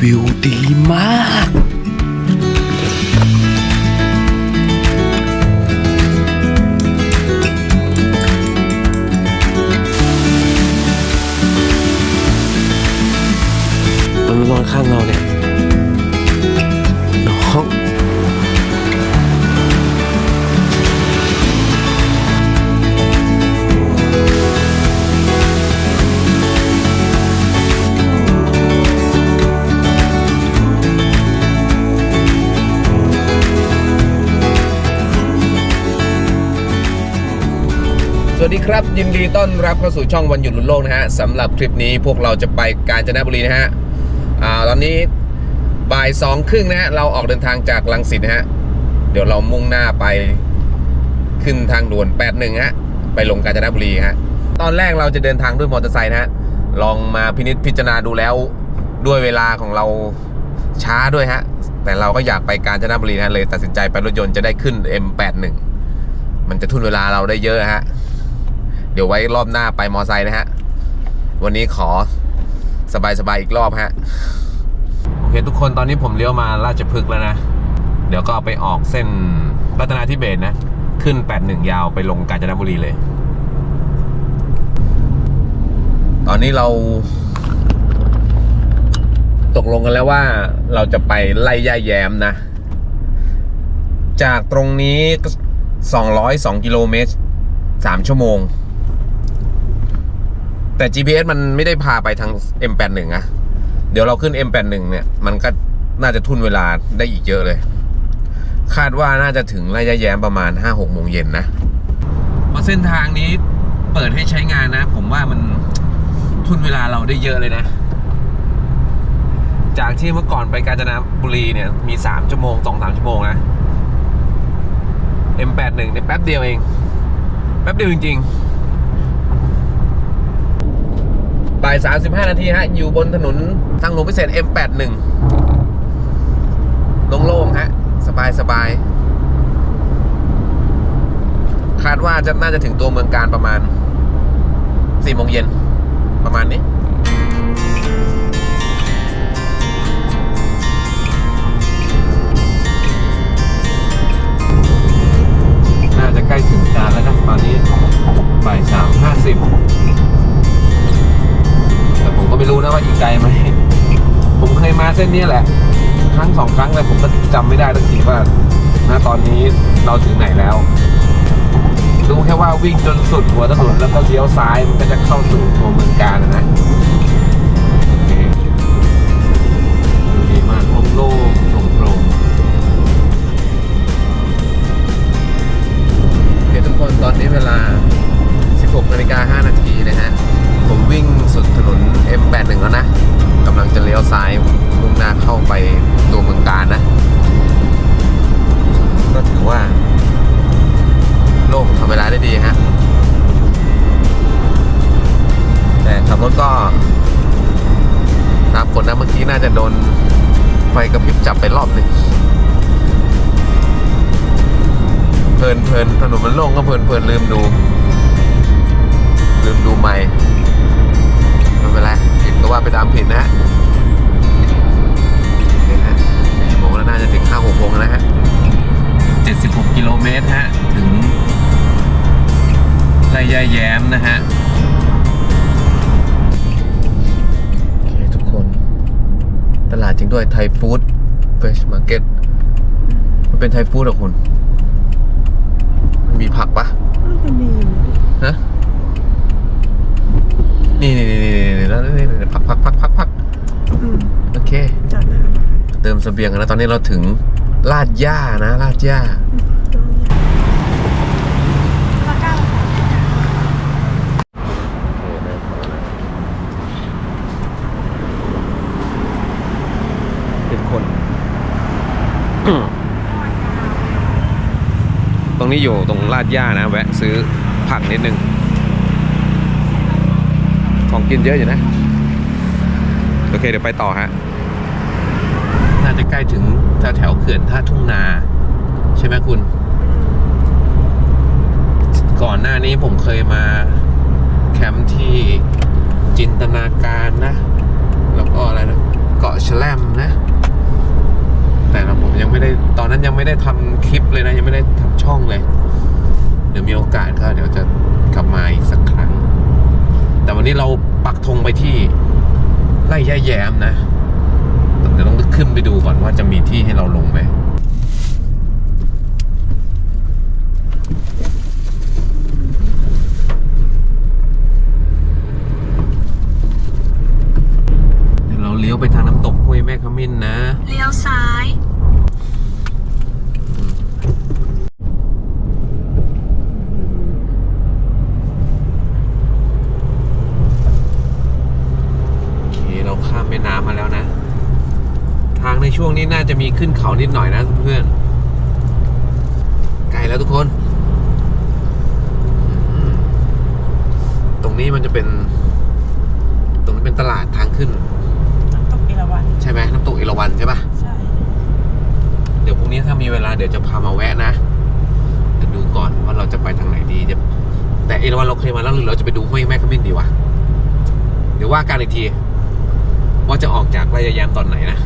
วิวดีมาก ยินดีต้อนรับเข้าสู่ช่องวันหยุดลุ้นโลกนะฮะสำหรับคลิปนี้พวกเราจะไปกาญจนบุรีนะฮะอ่าตอนนี้บ่ายสองครึ่งนะฮะเราออกเดินทางจากลังสิตนะฮะเดี๋ยวเรามุ่งหน้าไปขึ้นทางด่วน81ฮะไปลงกาญจนบุรีฮะตอนแรกเราจะเดินทางด้วยมอเตอร์ไซค์นะฮะลองมาพินิจพิจารณาดูแล้วด้วยเวลาของเราช้าด้วยฮะแต่เราก็อยากไปกาญจนบุรีนะเลยตัดสินใจไปรถยนต์จะได้ขึ้น M81 มันจะทุนเวลาเราได้เยอะฮะ เดี๋ยวไว้รอบหน้าไปมอไซค์นะฮะ วันนี้ขอสบายๆอีกรอบฮะ โอเคทุกคนตอนนี้ผมเลี้ยวมาราชพฤกษ์แล้วนะ เดี๋ยวก็ไปออกเส้นรัตนาธิเบศรนะ ขึ้น 81 ยาวไปลงกาญจนบุรีเลย ตอนนี้เรา ตกลงกันแล้วว่าเราจะไปไล่ย่าแย้มนะ จากตรงนี้ก็202 กิโลเมตร 3 ชั่วโมง แต่ GPS มันไม่ได้พาไปทาง M81 นะเดี๋ยวเราขึ้น M81 เนี่ย มันก็น่าจะทุนเวลาได้อีกเยอะเลย คาดว่าน่าจะถึงระยะแย้มประมาณ 5-6โมงเย็นนะมาเส้นทางนี้เปิดให้ใช้งานนะ ผมว่ามันทุนเวลาเราได้เยอะเลยนะ จากที่เมื่อก่อนไปกาญจนบุรีเนี่ย มี 3 ชั่วโมง 2-3 ชั่วโมงนะ M81 เนี่ยแป๊บเดียวเอง แป๊บเดียวจริง ๆ บ่าย 35 นาทีฮะ อยู่บนถนนทางหลวงพิเศษ M81 โล่งๆฮะ สบายสบายๆคาดว่าจะน่าจะถึงตัวเมืองการประมาณ4โมงเย็นประมาณนี้ อีกไกลไหมผมเคยมาเส้นนี้แหละ ครั้งสองครั้งเลยผมก็จำไม่ได้ทักทีว่าณตอนนี้เราถึงไหนแล้วรู้แค่ว่าวิ่งจนสุดหัวถนนแล้วก็เลี้ยวซ้ายมันก็จะเข้าสู่ตัวเมืองการนะดีมากโล่งโปร่งๆโอเคทุกคนตอนนี้เวลา 16นาฬิกา5นาทีนะฮะ สุดถนน M81 แล้วนะกำลังจะเลี้ยวซ้ายมุ่งหน้าเข้าไปตัวเมืองการนะ ก็ถือว่า โล่งทำเวลาได้ดีฮะ แต่ขับรถก็ตามคนนะเมื่อกี้น่าจะโดนไฟกระพริบจับไปรอบหนึ่งเพลินเพลินถนนมันโล่งก็เพลินเพลินลืมดู ลืมดูไม่ ไม่เป็นไรผิดก็ว่าไปตามผิดนะฮะนี่ฮะสี่โมงแล้วน่าจะถึงห้าหกโมงแล้วนะฮะเจ็ดสิบหกกิโลเมตรฮะ ถึงไรยาแย้มนะฮะโอเคทุกคน ตลาดจริงด้วยไทยฟู้ดเฟชมาร์เก็ตมันเป็นไทยฟู้ดเหรอคุณ มันมีผักปะน่าจะมีอยู่ฮะนี่นี่นี่นี่นี่ แล้วนี่นี่พักพักพักพักพักอืมโอเคจัดนะเติมเสบียงกันแล้วตอนนี้เราถึงลาดย่านะลาดย่าเป็นคน ตรงนี้อยู่ตรงลาดย่านะ แวะซื้อผักนิดนึงของ กินเยอะอยู่นะ โอเคเดี๋ยวไปต่อฮะ น่าจะใกล้ถึงแถวแถวเขื่อนท่าทุ่งนา ใช่ไหมคุณ ก่อนหน้านี้ผมเคยมาแคมป์ที่จินตนาการนะ แล้วก็อะไรนะเกาะแฉลมนะ แต่เราผมยังไม่ได้ตอนนั้นยังไม่ได้ทำคลิปเลยนะ ยังไม่ได้ทำช่องเลย เดี๋ยวมีโอกาสก็เดี๋ยวจะกลับมาอีกสักครั้ง แต่วันนี้เรา ปักธงไปที่ไร่ย่าแย้มนะเดี๋ยวต้องขึ้นไปดูก่อนว่าจะมีที่ให้เราลงไหม เดี๋ยวเราเลี้ยวไปทางน้ำตกห้วยแม่ขมิ้นนะ เลี้ยวซ้าย โอเค เราข้ามแม่น้ำมาแล้วนะ ทางในช่วงนี้น่าจะมี ขึ้นเขานิดหน่อยนะเพื่อนใกล้แล้วทุกคนอืมตรงนี้มันจะเป็น ตรงนี้เป็นตลาดทางขึ้น น้ำตกเอราวัณใช่ไหมน้ำตกเอราวัณใช่ปะใช่ เดี๋ยวพรุ่งนี้ถ้ามีเวลาเดี๋ยวจะพามาแวะนะเดี๋ยวดูก่อนว่าเราจะไปทางไหนดีจะแต่เอราวัณเราเคยมาแล้วหรือเราจะไปดูห้วยแม่ขมิ้นดีวะเดี๋ยวว่ากันอีกที ว่าจะออกจากไร่ยายามตอนไหนนะ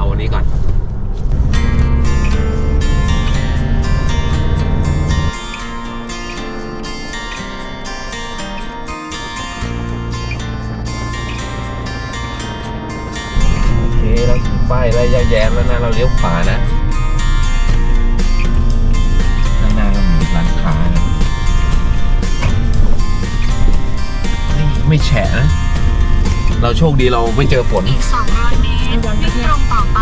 เอาวันนี้ก่อนโอเคเราถึงป้ายไร่ยายแย้มแล้วนะเราเลี้ยวขวานะข้างหน้าก็มีร้านค้านะนี่ไม่แฉะนะ เราโชคดีเราไม่เจอฝนอีก200เมตร วิ่งตรงต่อไป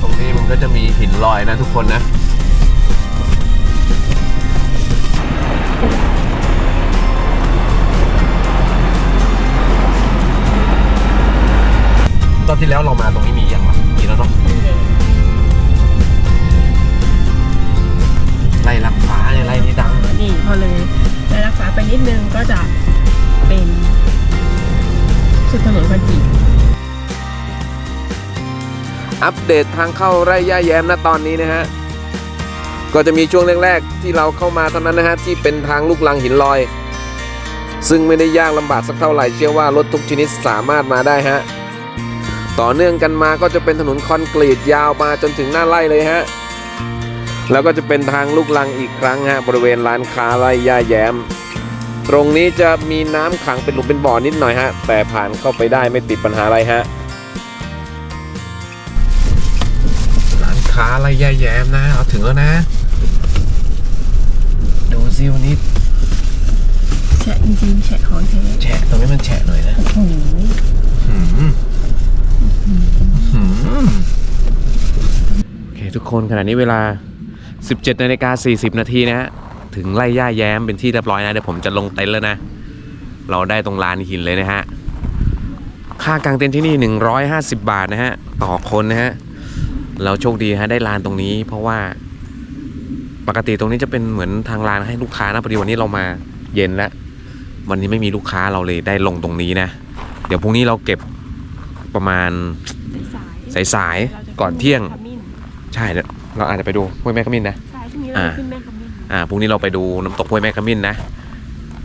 ตรงนี้มันก็จะมีหินลอยนะทุกคนนะ ตอนที่แล้วเรามาตรงนี้ อัปเดตทางเข้าไร่ย่าแย้มนะตอนนี้นะฮะก็จะมีช่วงแรกๆที่เราเข้ามาเท่านั้นนะฮะที่เป็นทางลูกลังหินลอย ซึ่งไม่ได้ยากลำบากสักเท่าไหร่เชื่อว่ารถทุกชนิดสามารถมาได้ฮะต่อเนื่องกันมาก็จะเป็นถนนคอนกรีตยาวมาจนถึงหน้าไร่เลยฮะแล้วก็จะเป็นทางลูกลังอีกครั้งฮะบริเวณร้านค้าไร่ย่าแย้ม ตรงนี้จะมีน้ำขังเป็นหลุมเป็นบ่อนิดหน่อยฮะแต่ผ่านเข้าไปได้ไม่ติดปัญหาอะไรฮะ ค้าอะไรแย่แย้มนะ เอาถึงแล้วนะ ดูซิวันนี้แฉะจริงๆแฉะของแท้แฉะตรงนี้มันแฉะหน่อยนะโอ้โหหืมหืมโอเคทุกคนขณะนี้เวลา 17นาฬิกา40 นาทีนะฮะ ถึงไล่ย่าแย้มเป็นที่เรียบร้อยนะ เดี๋ยวผมจะลงเต็นท์แล้วนะ เราได้ตรงลานหินเลยนะฮะ ค่ากางเต็นท์ที่นี่ 150 บาทนะฮะ ต่อคนนะฮะ เราโชคดีฮะได้ลานตรงนี้ เพราะว่าปกติตรงนี้จะเป็นเหมือนทางลานให้ลูกค้านะพอดีวันนี้เรามาเย็นแล้ววันนี้ไม่มีลูกค้าเราเลยได้ลงตรงนี้นะ เดี๋ยวพรุ่งนี้เราเก็บประมาณสายๆก่อนเที่ยงขมิ้นใช่เดี๋ยวเราอาจจะไปดูห้วยแม่ขมิ้นนะใช่ที่นี้เราจะขึ้นแม่ขมิ้นอ่าพรุ่งนี้เราไปดูน้ำตกห้วยแม่ขมิ้นนะ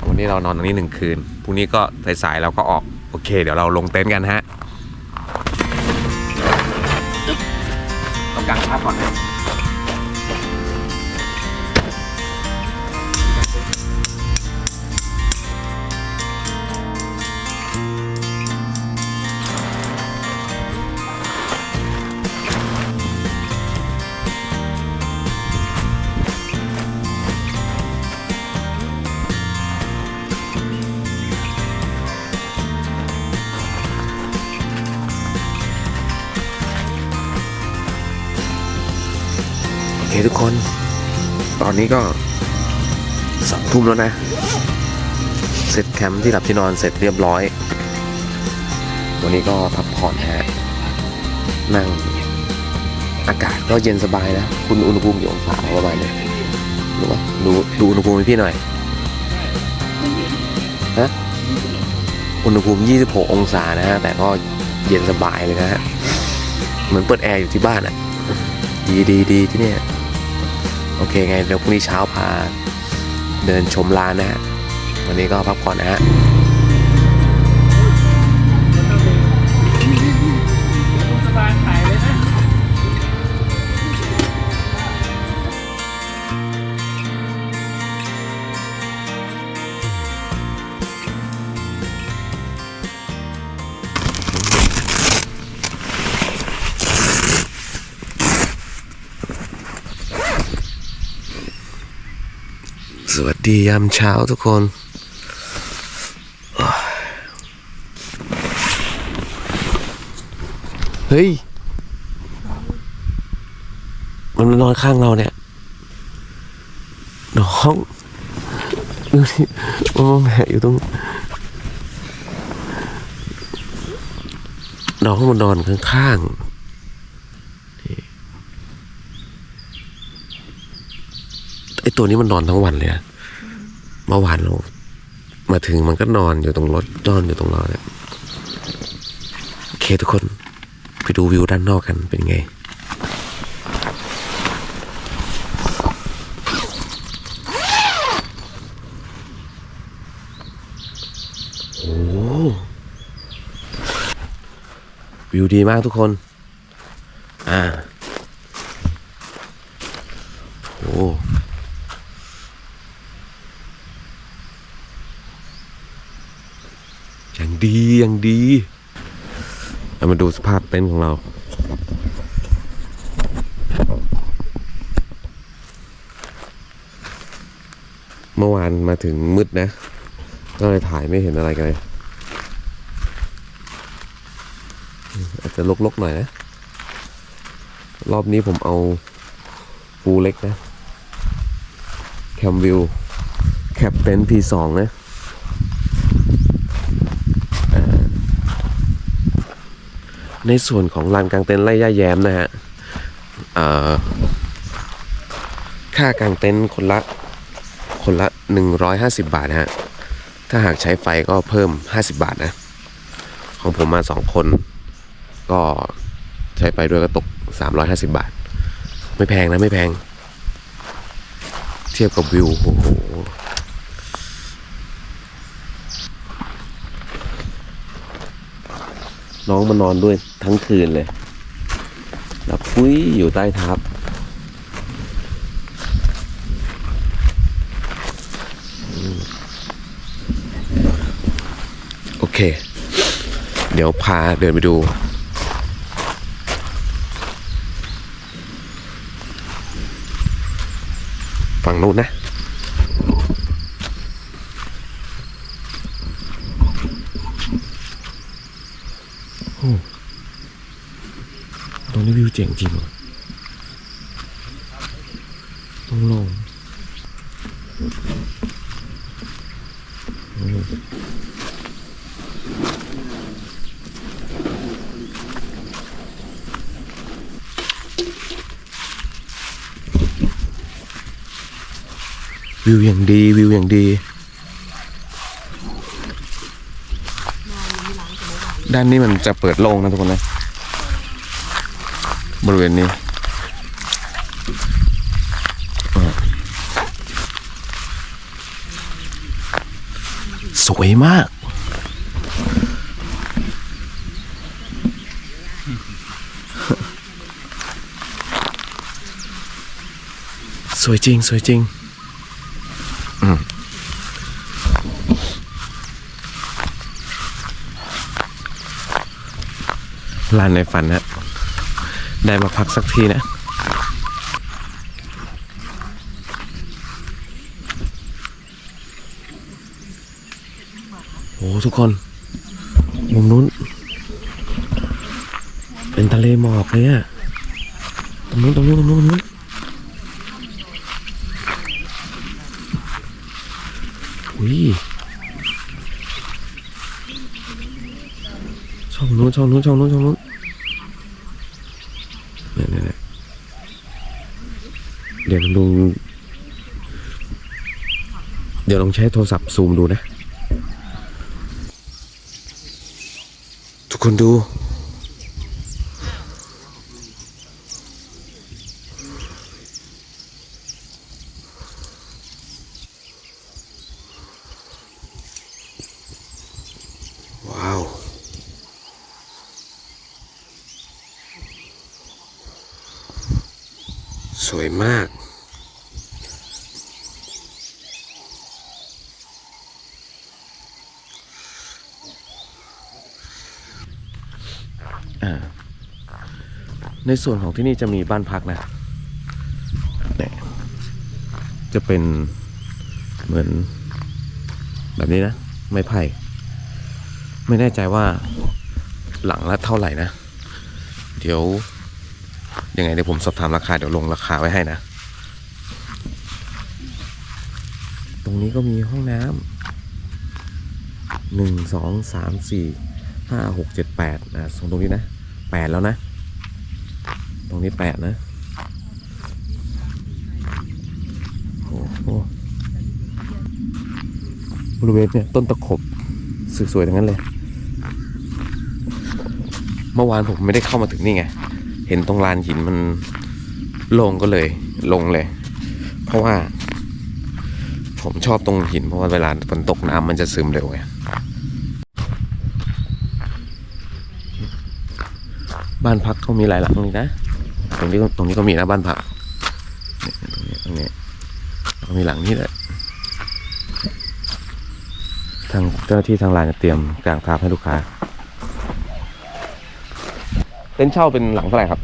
วันนี้เรานอนตรงนี้หนึ่งคืนพรุ่งนี้ก็สายๆเราก็ออกโอเค เดี๋ยวเราลงเต็นท์กันฮะ พักผ่อนนะโอ นี้ก็สองทุ่มแล้วนะ เสร็จแคมป์ที่หลับที่นอนเสร็จเรียบร้อย วันนี้ก็พักผ่อนฮะ นั่ง อากาศก็เย็นสบายนะ คุณอุณหภูมิกี่องศาประมาณนี้ดูว่าดูดูอุณหภูมิให้พี่หน่อย ฮะ อุณหภูมิ 26 องศานะฮะ แต่ก็เย็นสบายเลยนะฮะ เหมือนเปิดแอร์อยู่ที่บ้านอะ ดีดีดีที่เนี่ย โอเคไงเดี๋ยวพรุ่งนี้เช้าพาเดินชมร้านนะฮะ วันนี้ก็พักผ่อนนะฮะ สวัสดียามเช้าทุกคน เฮ้ย มันนอนข้างเราเนี่ย น้องดูสิมันมาแหมอยู่ตรง น้องมันนอนข้างๆ ไอตัวนี้มันนอนทั้งวันเลยอะเมื่อวานเรามาถึงมันก็นอนอยู่ตรงรถนอนอยู่ตรงเราเนี่ยโอเคทุกคนไปดูวิวด้านนอกกันเป็นไงโอ้โหวิวดีมากทุกคน อ่า โอ้อย่าง ดีอย่างดีเรามาดูสภาพเต็นท์ของเราเมื่อวานมาถึงมืดนะ ก็เลยถ่ายไม่เห็นอะไรกันเลย อาจจะลกๆหน่อยนะ รอบนี้ผมเอาปูเล็กนะ แคมวิว แคปเต็นท์ P2 นะอ่า ในส่วนของลานกลางเต็นท์ไร่ย่าแย้มนะฮะค่ากลางเต็นท์คนละคนละ 150 บาทนะฮะ ถ้าหากใช้ไฟก็เพิ่ม 50 บาทนะ ของผมมาสองคน ก็ใช้ไฟด้วยก็ตก 350 บาท ไม่แพงนะไม่แพง เทียบกับวิวโอ้โห น้องมานอนด้วยทั้งคืนเลยแล้วพุ้ยอยู่ใต้ทับโอเค เดี๋ยวพาเดินไปดูฝั่งนู้นนะ ตรงนี้วิวเจ๋งจริงว่ะตรงลงอืมวิวอย่างดีวิวอย่างดี ด้านนี้มันจะเปิดโล่งนะทุกคนนะ บริเวณนี้สวยมาก สวยจริง สวยจริง ลานในฝันนะได้มาพักสักทีนะโอ้ทุกคน มุมนู้น เป็นทะเลหมอกเลยอะตรงนู้นตรงนู้นตรงนู้นตรงนู้นอุ้ยช่องนู้นช่องนู้นช่องนู้นช่องนู้นเนี่ยเนี่ยเนี่ย เดี๋ยวลองเดี๋ยวลองใช้โทรศัพท์ซูมดูนะ ทุกคนดู โาว สวยมาก อ่า ในส่วนของที่นี่จะมีบ้านพักนะเนี่ยจะเป็นเหมือนแบบนี้นะ ไม่ไผ่ ไม่แน่ใจว่าหลังละเท่าไหร่นะ เดี๋ยวยังไงเดี๋ยวผมสอบถามราคาเดี๋ยวลงราคาไว้ให้นะ ตรงนี้ก็มีห้องน้ำหนึ่งสองสามสี่ห้าหกเจ็ดแปดนะตรงตรงนี้นะแปดแล้วนะ ตรงนี้แปดนะโอ้โหบริเวณเนี่ยต้นตะขบสวยๆทั้งนั้นเลย เมื่อวานผมไม่ได้เข้ามาถึงนี่ไง เห็นตรงลานหินมันลงก็เลย ลงเลย เพราะว่า ผมชอบตรงหิน เพราะว่าเวลาฝนตกน้ำมันจะซึมเร็วไงบ้านพักเขามีหลายหลังเลยนะ ตรงนี้ตรงนี้ก็มีนะบ้านพักตรงนี้ตรงนี้ก็มีหลังนี้แหละทางเจ้าที่ทางร้านจะเตรียมกางทาบให้ลูกค้าเต็นท์เช่าเป็นหลังเท่าไหร่ครับ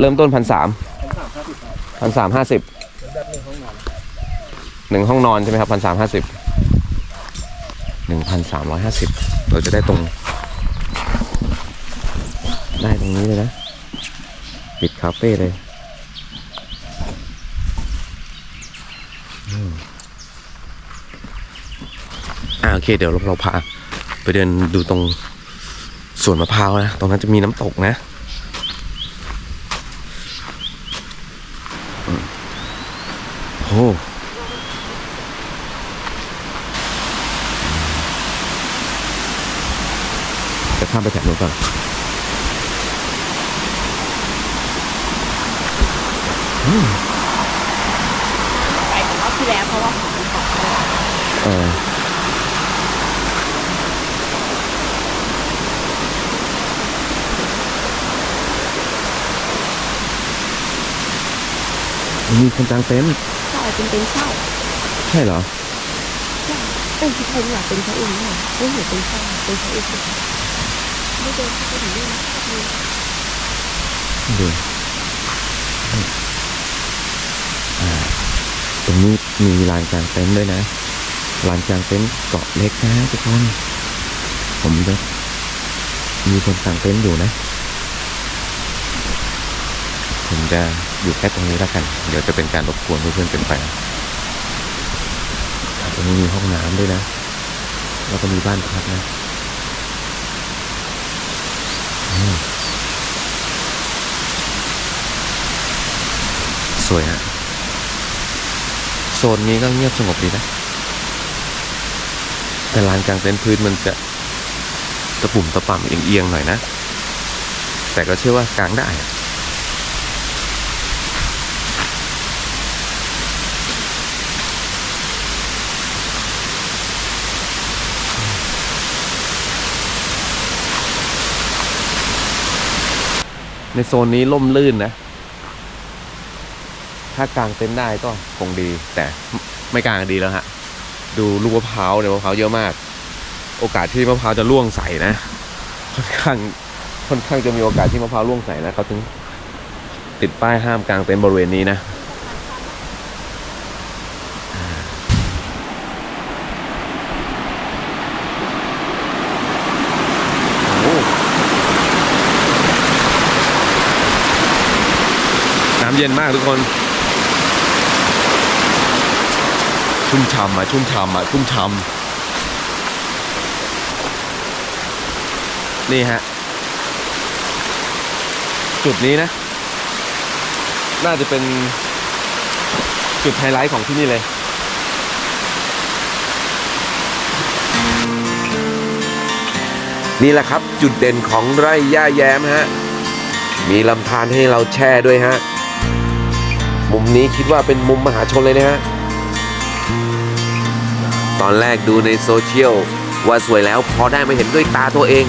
เริ่มต้นพันสามพันสามห้าสิบหนึ่งห้องนอนใช่ไหมครับพันสามห้าสิบหนึ่งพันสามร้อยห้าสิบเราจะได้ตรง ได้ตรงนี้เลยนะ ปิดคาเฟ่เลยอ่าโอเค เดี๋ยวเราพาไปเดินดูตรงสวนมะพร้าวนะ ตรงนั้นจะมีน้ำตกนะอืมโอ้จะข้ามไปแถบนู้นก่อน ไปกับ รอบที่แล้วเพราะว่าฝนมันตกเออมีคนกลางเต็นท์ใช่เป็นเป็นเช่าใช่เหรอเอ้ยที่ผมอยากเป็นเขาเองเนี่ยไม่เห็นเป็นเช่าเป็นเขาเองไม่เดินเข้าไปถึงนี่นะมีดูอ่า ตรงนี้ มีลานกลางเต็นท์ด้วยนะลานกลางเต็นท์เกาะเล็กนะทุกคน ผมจะมีคนกลางเต็นท์อยู่นะ ผมจะอยู่แค่ตรงนี้แล้วกัน เดี๋ยวจะเป็นการรบกวนเพื่อนๆเป็นไปตรงนี้มีห้องน้ำด้วยนะ แล้วก็มีบ้านพักนะสวยฮะ ซนนี้ก็เงียบสงบดีนะ แต่ลานกลางเต็นท์พื้นมันจะตะปุ่มตะป่ำเอียงๆหน่อยนะ แต่ก็เชื่อว่ากลางได้ในโซนนี้ล่มลื่นนะ ถ้ากางเต็นท์ได้ก็คงดี แต่ไม่กางดีแล้วฮะ ดูลูกมะพร้าวเนี่ยมะพร้าวเยอะมาก โอกาสที่มะพร้าวจะร่วงใส่นะ ค่อนข้างค่อนข้างจะมีโอกาสที่มะพร้าวร่วงใส่นะเขาถึงติดป้ายห้ามกางเต็นท์บริเวณนี้นะน้ำเย็นมากทุกคน ชุ่มฉ่ำอะชุ่มฉ่ำอะชุ่มฉ่ำนี่ฮะ จุดนี้นะ น่าจะเป็นจุดไฮไลท์ของที่นี่เลยนี่แหละครับจุดเด่นของไร่ย่าแย้มฮะ มีลำธารให้เราแช่ด้วยฮะ มุมนี้คิดว่าเป็นมุมมหาชนเลยนะฮะ ตอนแรกดูในโซเชียลว่าสวยแล้วพอได้มาเห็นด้วยตาตัวเอง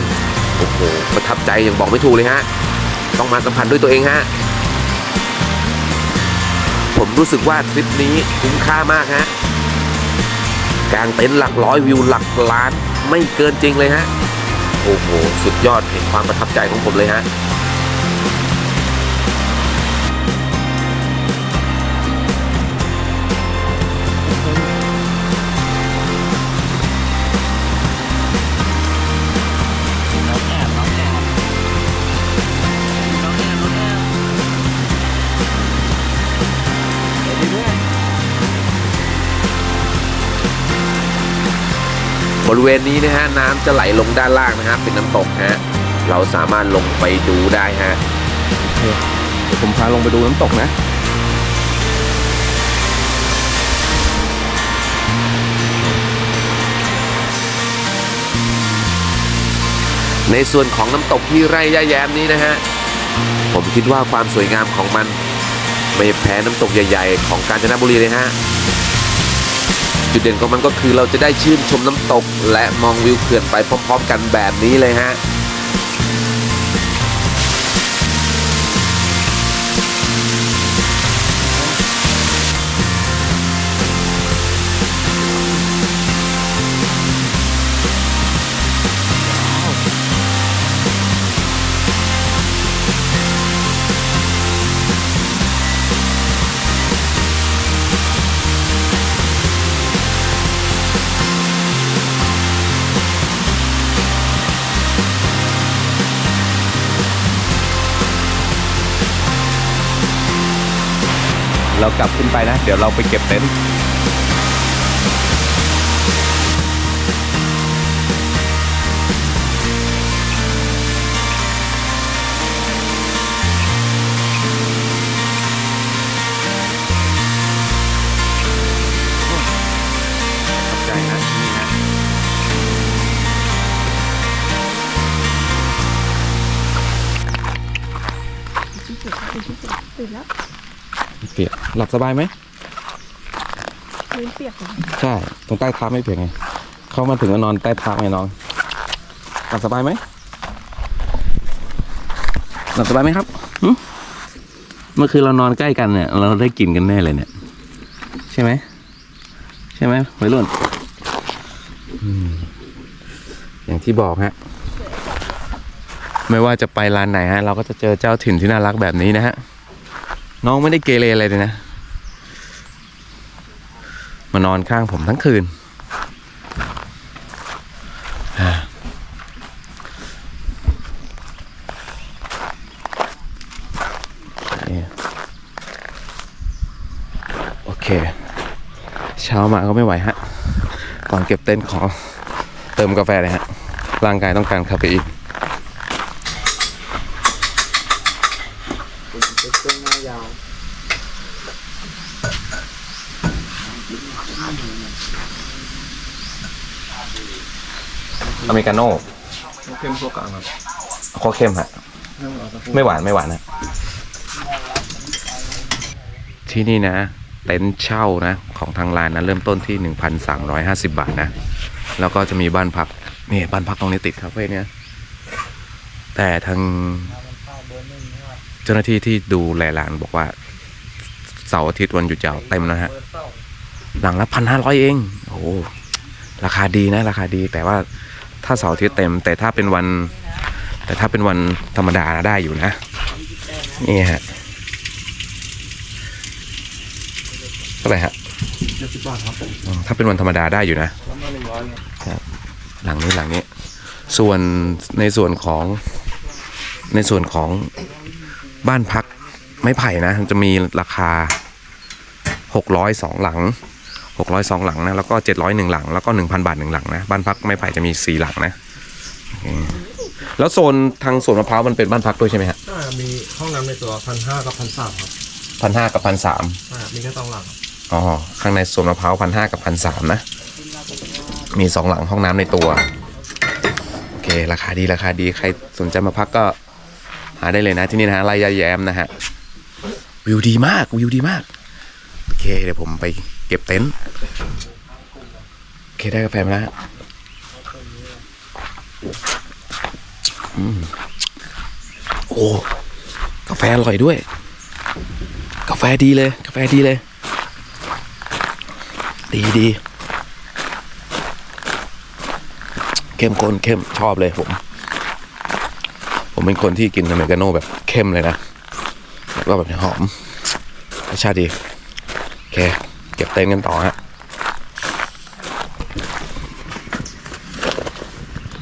โอ้โหประทับใจอย่างบอกไม่ถูกเลยฮะ ต้องมาสัมผัสด้วยตัวเองฮะ ผมรู้สึกว่าทริปนี้คุ้มค่ามากฮะกางเต็นท์หลักร้อยวิวหลักล้านไม่เกินจริงเลยฮะ โอ้โห สุดยอดเห็นความประทับใจของผมเลยฮะ ริเวณนี้นะฮะน้ำจะไหลลงด้านล่างนะฮะเป็นน้ำตกฮะเราสามารถลงไปดูได้ฮะเดี๋ยวผมพาลงไปดูน้ำตกนะในส่วนของน้ำตกที่ไร่ย่าแย้มนี้นะฮะ ผมคิดว่าความสวยงามของมัน ไม่แพ้น้ำตกใหญ่ ๆ ของกาญจนบุรีเลยฮะ จุดเด่นของมันก็คือเราจะได้ชื่นชมน้ำตก และมองวิวเขื่อนไปพร้อม ๆ กันแบบนี้เลยฮะ เรากลับขึ้นไปนะ เดี๋ยวเราไปเก็บเต็นท์ หลับสบายไหมพื้นเปียกเลยใช่ ตรงใต้เท้าไม่เปียกไง เข้ามาถึงก็นอนใต้เท้าไงน้องหลับสบายไหมหลับสบายไหมครับหึเมื่อคืนเรานอนใกล้กันเนี่ย เราได้กลิ่นกันแน่เลยเนี่ย ใช่ไหมใช่ไหมวัยรุ่นอืมอย่างที่บอกฮะ ไม่ว่าจะไปร้านไหนฮะ เราก็จะเจอเจ้าถิ่นที่น่ารักแบบนี้นะฮะ น้องไม่ได้เกเรอะไรเลยนะ มานอนข้างผมทั้งคืน โอเค เช้ามาก็ไม่ไหวฮะก่อนเก็บเต็นท์ขอเติมกาแฟเลยฮะ ร่างกายต้องการคาเฟอีน อเมริกาโน่เข้มข้นกลางครับข้อเข้มฮะไม่หวานไม่หวานนะที่นี่นะ เต็นท์เช่านะ ของทางร้านนะ เริ่มต้นที่ 1,350 บาทนะ แล้วก็จะมีบ้านพักนี่บ้านพักตรงนี้ติดคาเฟ่เนี่ย แต่ทางเจ้าหน้าที่ที่ดูแลร้านบอกว่าเสาร์อาทิตย์วันหยุดยาวเต็มนะฮะ หลังละพันห้าร้อยเอง โอ้โหราคาดีนะ ราคาดีแต่ว่า ถ้าเสาร์อาทิตย์เต็ม แต่ถ้าเป็นวัน แต่ถ้าเป็นวันธรรมดาได้อยู่นะ นี่ฮะเท่าไหร่ฮะเจ็ดสิบบาทครับอืมถ้าเป็นวันธรรมดาได้อยู่นะแล้วมาหนึ่งร้อยครับหลังนี้หลังนี้ ส่วนในส่วนของในส่วนของบ้านพักไม้ไผ่นะมันจะมีราคาหกร้อยสองหลัง หกร้อยสองหลังนะ แล้วก็เจ็ดร้อยหนึ่งหลัง แล้วก็หนึ่งพันบาทหนึ่งหลังนะ บ้านพักไม้ไผ่จะมีสี่หลังนะโอเคแล้วโซนทางสวนมะพร้าวมันเป็นบ้านพักด้วยใช่ไหมฮะใช่มีห้องน้ำในตัวพันห้ากับพันสามครับพันห้ากับพันสามใช่มีแค่สองหลังครับอ๋อ ข้างในสวนมะพร้าวพันห้ากับพันสามนะ มีสองหลังห้องน้ำในตัว โอเค ราคาดีราคาดี ใครสนใจมาพักก็หาได้เลยนะที่นี่นะฮะไร่ยาแย้มนะฮะ วิวดีมาก วิวดีมาก โอเค เดี๋ยวผมไป เก็บเต็นท์โอเคได้กาแฟมาแล้วฮะอืมโอ้กาแฟอร่อยด้วย กาแฟดีเลย กาแฟดีเลย ดีดีเข้มข้นเข้มชอบเลยผม ผมเป็นคนที่กินอเมริกาโน่แบบเข้มเลยนะแล้วก็แบบหอมรสชาติดีโอเค เก็บเต็นท์กันต่อฮะ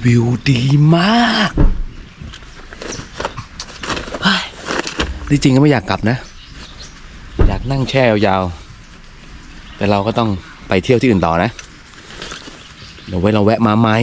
วิวดีมากที่จริงก็ไม่อยากกลับนะ อยากนั่งแช่ยาวๆ แต่เราก็ต้องไปเที่ยวที่อื่นต่อนะ เดี๋ยวไว้เราแวะมาใหม่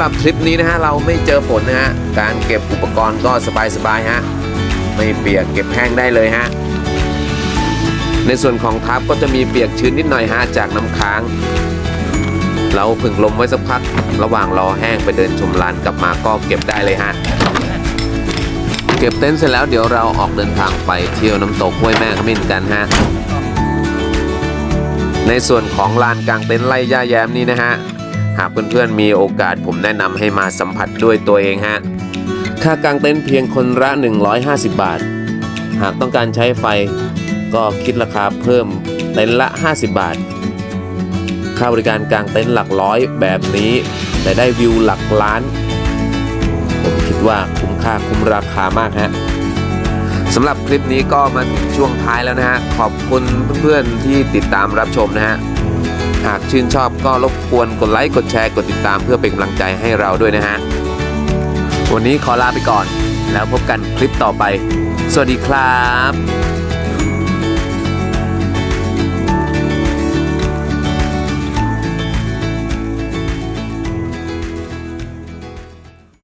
หรับทริปนี้นะฮะเราไม่เจอฝนนะฮะการเก็บอุปกรณ์ก็สบายๆฮะไม่เปียกเก็บแห้งได้เลยฮะในส่วนของทับก็จะมีเปียกชื้นนิดหน่อยฮะจากน้ำค้าง เราผึ่งลมไว้สักพัก ระหว่างรอแห้งไปเดินชมลานกลับมาก็เก็บได้เลยฮะเก็บเต็นท์เสร็จแล้วเดี๋ยวเราออกเดินทางไปเที่ยวน้ำตกห้วยแม่ขมิ้นกันฮะในส่วนของลานกลางเต็นท์ไล่ย่าแย้มนี้นะฮะ หากเพื่อนๆมีโอกาสผมแนะนำให้มาสัมผัสด้วยตัวเองฮะ ค่ากางเต็นท์เพียงคนละ 150 บาท หากต้องการใช้ไฟก็คิดราคาเพิ่มเต็นท์ละ 50 บาท ค่าบริการกางเต็นท์หลักร้อยแบบนี้ แต่ได้วิวหลักล้าน ผมคิดว่าคุ้มค่าคุ้มราคามากฮะสำหรับคลิปนี้ก็มาถึงช่วงท้ายแล้วนะฮะ ขอบคุณเพื่อนๆที่ติดตามรับชมนะฮะ หากชื่นชอบก็รบกวนกดไลค์กดแชร์กดติดตามเพื่อเป็นกำลังใจให้เราด้วยนะฮะ วันนี้ขอลาไปก่อน แล้วพบกันคลิปต่อไป สวัสดีครับ